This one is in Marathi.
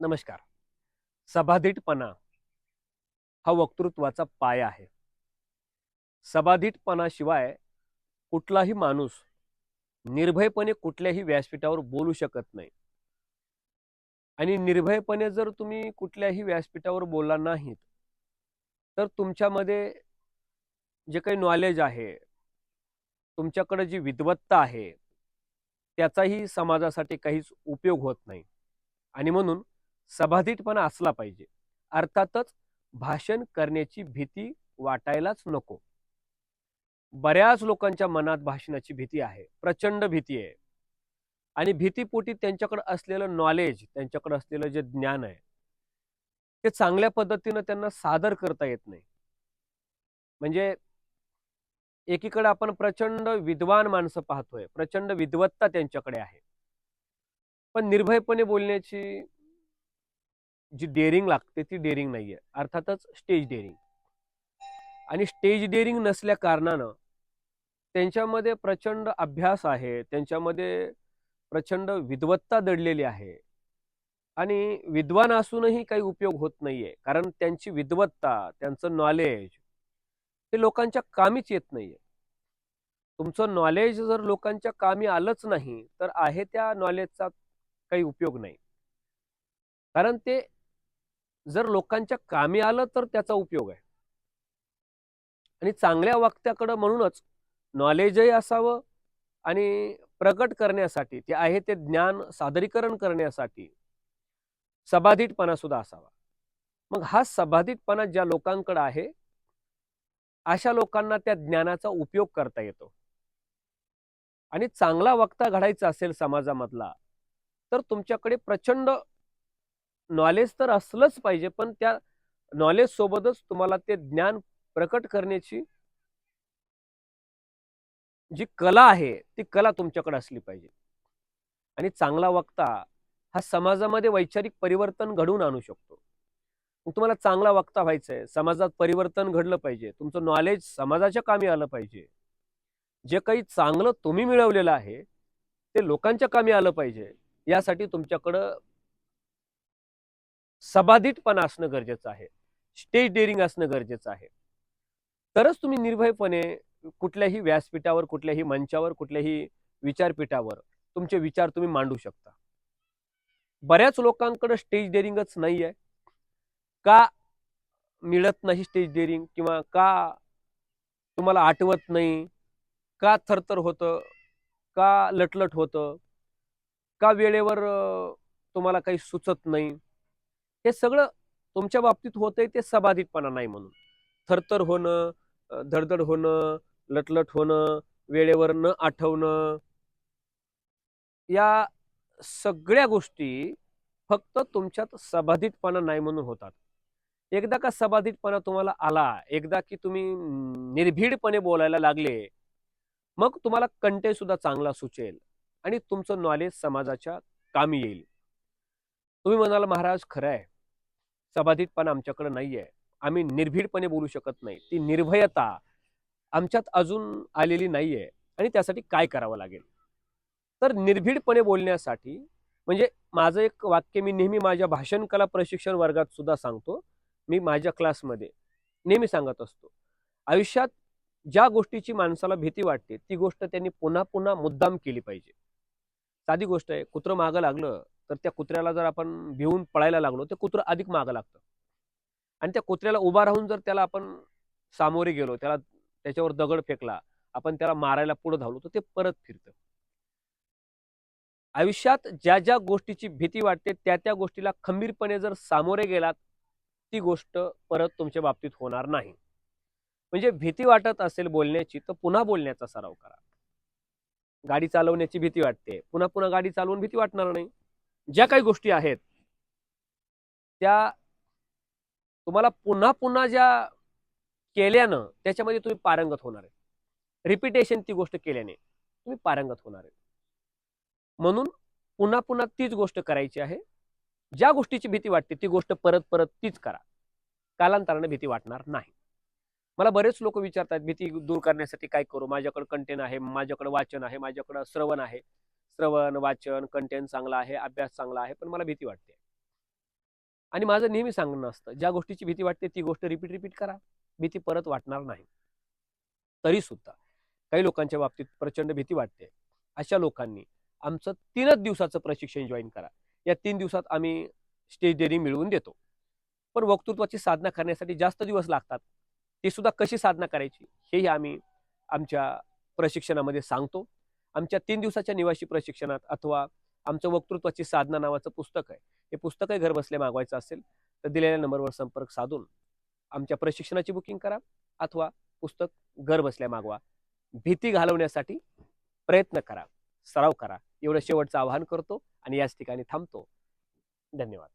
नमस्कार. सभाधीटपणा हा वक्तृत्वाचा पाया आहे. सभाधीटपणाशिवाय कुठलाही माणूस निर्भयपणे कुठल्याही व्यासपीठावर बोलू शकत नाही. आणि निर्भयपणे जर तुम्ही कुठल्याही व्यासपीठावर बोलला नाहीत तर तुमच्यामध्ये जे काही नॉलेज आहे तुमच्याकडे जी विद्वत्ता आहे त्याचाही समाजासाठी काहीच उपयोग होत नाही. आणि म्हणून सभाधितपणा असला पाहिजे. अर्थातच भाषण करण्याची भीती वाटायलाच नको. बऱ्याच लोकांच्या मनात भाषणाची भीती आहे. प्रचंड भीती आहे. आणि भीतीपोटी त्यांच्याकडे असलेलं नॉलेज त्यांच्याकडे असलेलं जे ज्ञान आहे ते चांगल्या पद्धतीनं त्यांना सादर करता येत नाही. म्हणजे एकीकडे आपण प्रचंड विद्वान माणसं पाहतोय प्रचंड विद्वत्ता त्यांच्याकडे आहे. पण निर्भयपणे बोलण्याची जी डेअरिंग लागते ती डेअरिंग नाहीये. अर्थातच स्टेज डेअरिंग आणि स्टेज डेअरिंग नसल्या कारणानं त्यांच्यामध्ये प्रचंड अभ्यास आहे त्यांच्यामध्ये प्रचंड विद्वत्ता दडलेली आहे. आणि विद्वान असूनही काही उपयोग होत नाहीये. कारण त्यांची विद्वत्ता त्यांचं नॉलेज हे लोकांच्या कामीच येत नाहीये. तुमचं नॉलेज जर लोकांच्या कामी आलंच नाही तर आहे त्या नॉलेजचा काही उपयोग नाही. कारण ते जर लोकांच्या कामी आलं तर त्याचा उपयोग आहे. आणि चांगल्या वाक्त्याकडं म्हणूनच नॉलेजही असावं आणि प्रकट करण्यासाठी ते आहे ते ज्ञान सादरीकरण करण्यासाठी सबाधितपणा सुद्धा असावा. मग हा सबाधितपणा ज्या लोकांकडे आहे अशा लोकांना त्या ज्ञानाचा उपयोग करता येतो. आणि चांगला वक्ता घडायचा असेल समाजामधला तर तुमच्याकडे प्रचंड नॉलेज तर असलंच पाहिजे पण त्या नॉलेज सोबतच तुम्हाला ते ज्ञान प्रकट करण्याची जी कला आहे ती कला तुमच्याकडे असली पाहिजे. आणि चांगला वक्ता हा समाजामध्ये वैचारिक परिवर्तन घडवून आणू शकतो. तुम्हाला चांगला वक्ता व्हायचंय समाजात परिवर्तन घडलं पाहिजे तुमचं नॉलेज समाजाच्या कामी आलं पाहिजे. जे काही चांगलं तुम्ही मिळवलेलं आहे ते लोकांच्या कामी आलं पाहिजे. यासाठी तुमच्याकडं सबाधितपणा असणं गरजेचं आहे. स्टेज डेअरिंग असणं गरजेचं आहे. तरच तुम्ही निर्भयपणे कुठल्याही व्यासपीठावर कुठल्याही मंचावर कुठल्याही विचारपीठावर तुमचे विचार तुम्ही मांडू शकता. बऱ्याच लोकांकडे स्टेज डेअरिंगच नाही आहे का मिळत नाही स्टेज डेअरिंग किंवा का तुम्हाला आठवत नाही? का थरथर होतं? का लटलट होतं? का वेळेवर तुम्हाला काही सुचत नाही? हे सगळं तुमच्या बाबतीत होतंय ते सबाधितपणा नाही म्हणून. थरथर होणं धडधड होणं लटलट होणं वेळेवर न आठवणं. या सगळ्या गोष्टी फक्त तुमच्यात सबाधितपणा नाही म्हणून होतात. एकदा का सबाधितपणा तुम्हाला आला एकदा की तुम्ही निर्भीडपणे बोलायला लागले मग तुम्हाला कंटेंट सुद्धा चांगला सुचेल आणि तुमचं नॉलेज समाजाच्या कामी येईल. तुम्ही म्हणाल महाराज खरं आहे. सबाधितपणा आमच्याकडे नाही आहे आम्ही निर्भीडपणे बोलू शकत नाही. ती निर्भयता आमच्यात अजून आलेली नाही आहे आणि त्यासाठी काय करावं लागेल? तर निर्भीडपणे बोलण्यासाठी म्हणजे माझं एक वाक्य मी नेहमी माझ्या भाषण कला प्रशिक्षण वर्गात सुद्धा सांगतो. मी माझ्या क्लासमध्ये नेहमी सांगत असतो. आयुष्यात ज्या गोष्टीची माणसाला भीती वाटते ती गोष्ट त्यांनी पुन्हा पुन्हा मुद्दाम केली पाहिजे. साधी गोष्ट आहे कुत्रं मागं लागलं तर त्या कुत्र्याला जर आपण भिवून पळायला लागलो ते कुत्रं अधिक मागं लागतं. आणि त्या कुत्र्याला उभा राहून जर त्याला आपण सामोरे गेलो त्याला त्याच्यावर दगड फेकला आपण त्याला मारायला पुढे धावलो तर ते परत फिरतं. आयुष्यात ज्या ज्या गोष्टीची भीती वाटते त्या त्या गोष्टीला खंबीरपणे जर सामोरे गेलात ती गोष्ट परत तुमच्या बाबतीत होणार नाही. म्हणजे भीती वाटत असेल बोलण्याची तर पुन्हा बोलण्याचा सराव करा. गाडी चालवण्याची भीती वाटते. पुन्हा पुन्हा गाडी चालवून भीती वाटणार नाही. ज्या काही गोष्टी आहेत त्या तुम्हाला पुन्हा पुन्हा ज्या केल्यानं त्याच्यामध्ये तुम्ही पारंगत होणार आहे. रिपिटेशन ती गोष्ट केल्याने तुम्ही पारंगत होणार आहे. म्हणून पुन्हा पुन्हा तीच गोष्ट करायची आहे. ज्या गोष्टीची भीती वाटते ती गोष्ट परत परत तीच करा. कालांतराने भीती वाटणार नाही. मला बरेच लोक विचारतात भीती दूर करण्यासाठी काय करू? माझ्याकडे कंटेन आहे माझ्याकडे वाचन आहे माझ्याकडे श्रवण आहे. श्रवण वाचन कंटेंट चांगला आहे अभ्यास चांगला आहे पण मला भीती वाटते. आणि माझं नेहमी सांगणं असतं ज्या गोष्टीची भीती वाटते ती गोष्ट रिपीट रिपीट करा. भीती परत वाटणार नाही. तरी सुद्धा काही लोकांच्या बाबतीत प्रचंड भीती वाटते. अशा लोकांनी आमचं तीनच दिवसाचं प्रशिक्षण जॉईन करा. या तीन दिवसात आम्ही स्टेज डेअरिंग मिळवून देतो. पण वक्तृत्वाची साधना करण्यासाठी जास्त दिवस लागतात. ती सुद्धा कशी साधना करायची हेही आम्ही आमच्या प्रशिक्षणामध्ये सांगतो. आमच्या तीन दिवसाच्या निवासी प्रशिक्षणात अथवा आमचं वक्तृत्वाची साधना नावाचं पुस्तक आहे. हे पुस्तकही घरबसल्या मागवायचं असेल तर दिलेल्या नंबरवर संपर्क साधून आमच्या प्रशिक्षणाची बुकिंग करा अथवा पुस्तक घर बसल्या मागवा. भीती घालवण्यासाठी प्रयत्न करा सराव करा. एवढं शेवटचं आवाहन करतो आणि याच ठिकाणी थांबतो. धन्यवाद.